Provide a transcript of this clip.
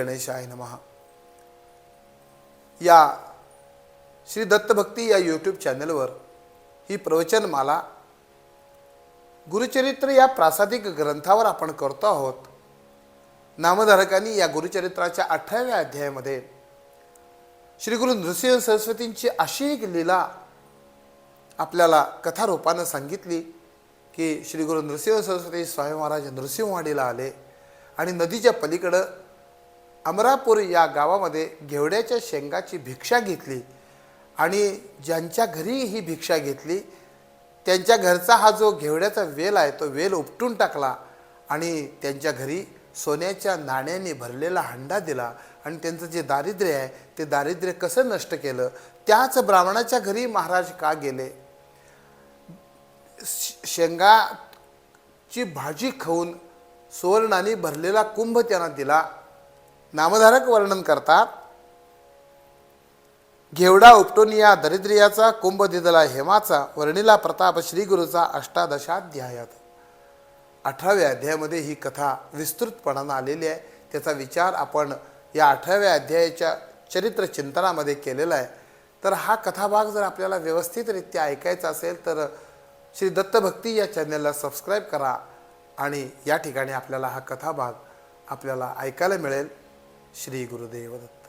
गणेशाय नमहा या श्री दत्तभक्ती या यूट्यूब चॅनलवर ही प्रवचनमाला गुरुचरित्र या प्रासादिक ग्रंथावर आपण करतो आहोत. नामधारकांनी या गुरुचरित्राच्या अठराव्या अध्यायामध्ये श्री गुरु नृसिंह सरस्वतींची अशी एक लीला आपल्याला कथारूपानं सांगितली की श्री गुरु नृसिंह सरस्वती स्वामी महाराज नृसिंहवाडीला आले आणि नदीच्या पलीकडं अमरापूर या गावामध्ये घेवड्याच्या शेंगाची भिक्षा घेतली आणि ज्यांच्या घरी ही भिक्षा घेतली त्यांच्या घरचा हा जो घेवड्याचा वेल आहे तो वेल उपटून टाकला आणि त्यांच्या घरी सोन्याच्या नाण्यांनी भरलेला हंडा दिला आणि त्यांचं जे दारिद्र्य आहे ते दारिद्र्य कसं नष्ट केलं त्याच ब्राह्मणाच्या घरी महाराज का गेले? श- शेंगाची भाजी खाऊन सुवर्णाने भरलेला कुंभ त्यांना दिला नामधारक वर्णन करतात घेवडा उपटून या दरिद्रियाचा कुंभ दिदला हेमाचा वर्णिला प्रताप श्रीगुरूचा अष्टादशाध्यायात. अठराव्या अध्यायामध्ये ही कथा विस्तृतपणानं आलेली आहे. त्याचा विचार आपण या अठराव्या अध्यायाच्या चरित्र चिंतनामध्ये केलेला आहे. तर हा कथाभाग जर आपल्याला व्यवस्थितरित्या ऐकायचा असेल तर श्री दत्तभक्ती या चॅनलला सबस्क्राईब करा आणि या ठिकाणी आपल्याला हा कथाभाग आपल्याला ऐकायला मिळेल. ശ്രീ ഗുരുദേവദത്ത്